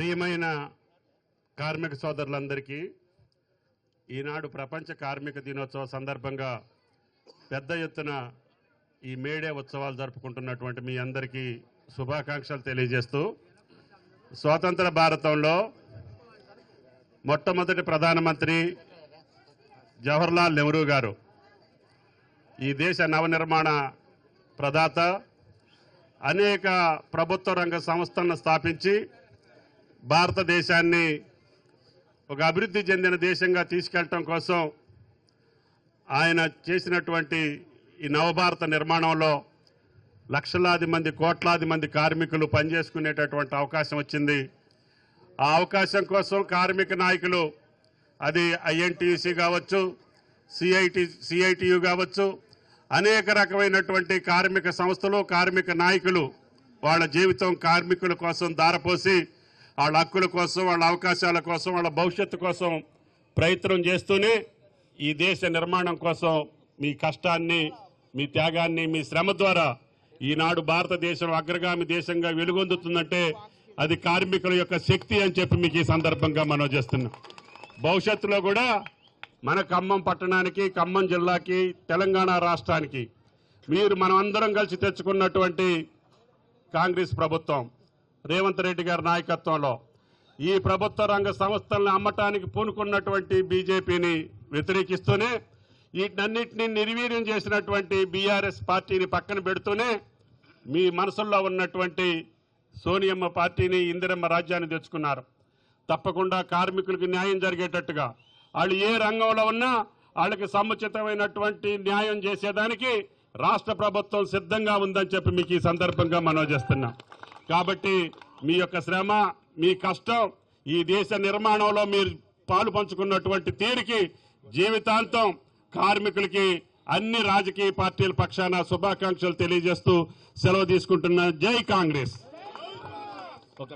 ప్రియమైన కార్మిక సోదరులందరికీ ఈనాడు ప్రపంచ కార్మిక దినోత్సవ సందర్భంగా పెద్ద ఎత్తున ఈ మేడే ఉత్సవాలు జరుపుకుంటున్నటువంటి మీ అందరికీ శుభాకాంక్షలు తెలియజేస్తూ స్వాతంత్ర భారతంలో మొట్టమొదటి ప్రధానమంత్రి జవహర్లాల్ నెహ్రూ గారు ఈ దేశ నవనిర్మాణ ప్రదాత అనేక ప్రభుత్వ రంగ సంస్థలను స్థాపించి భారతదేశాన్ని ఒక అభివృద్ధి చెందిన దేశంగా తీసుకెళ్ళటం కోసం ఆయన చేసినటువంటి ఈ నవభారత నిర్మాణంలో లక్షలాది మంది కోట్లాది మంది కార్మికులు పనిచేసుకునేటటువంటి అవకాశం వచ్చింది. ఆ అవకాశం కోసం కార్మిక నాయకులు అది ఐఎన్టీసీ కావచ్చు సిఐటి సిఐటియు కావచ్చు అనేక రకమైనటువంటి కార్మిక సంస్థలు కార్మిక నాయకులు వాళ్ళ జీవితం కార్మికుల కోసం దారపోసి వాళ్ళ హక్కుల కోసం వాళ్ళ అవకాశాల కోసం వాళ్ళ భవిష్యత్తు కోసం ప్రయత్నం చేస్తూనే ఈ దేశ నిర్మాణం కోసం మీ కష్టాన్ని మీ త్యాగాన్ని మీ శ్రమ ద్వారా ఈనాడు భారతదేశం అగ్రగామి దేశంగా వెలుగొందుతుందంటే అది కార్మికుల యొక్క శక్తి అని చెప్పి మీకు ఈ సందర్భంగా మనం చేస్తున్నాం. భవిష్యత్తులో కూడా మన ఖమ్మం పట్టణానికి ఖమ్మం జిల్లాకి తెలంగాణ రాష్ట్రానికి మీరు మనం అందరం కలిసి తెచ్చుకున్నటువంటి కాంగ్రెస్ ప్రభుత్వం రేవంత్ రెడ్డి గారి నాయకత్వంలో ఈ ప్రభుత్వ రంగ సంస్థలను అమ్మటానికి పూనుకున్నటువంటి బీజేపీని వ్యతిరేకిస్తూనే వీటన్నిటిని నిర్వీర్యం చేసినటువంటి బీఆర్ఎస్ పార్టీని పక్కన పెడుతూనే మీ మనసుల్లో ఉన్నటువంటి సోనియమ్మ పార్టీని ఇందిరమ్మ రాజ్యాన్ని తెచ్చుకున్నారు. తప్పకుండా కార్మికులకు న్యాయం జరిగేటట్టుగా వాళ్ళు ఏ రంగంలో ఉన్నా వాళ్ళకి సముచితమైనటువంటి న్యాయం చేసేదానికి రాష్ట్ర ప్రభుత్వం సిద్ధంగా ఉందని చెప్పి మీకు ఈ సందర్భంగా మనోజేస్తున్నాం కాబట్టి మీ యొక్క శ్రమ మీ కష్టం ఈ దేశ నిర్మాణంలో మీరు పాలు పంచుకున్నటువంటి తీరికి జీవితాంతం కార్మికులకి అన్ని రాజకీయ పార్టీల పక్షాన శుభాకాంక్షలు తెలియజేస్తూ సెలవు తీసుకుంటున్న జై కాంగ్రెస్.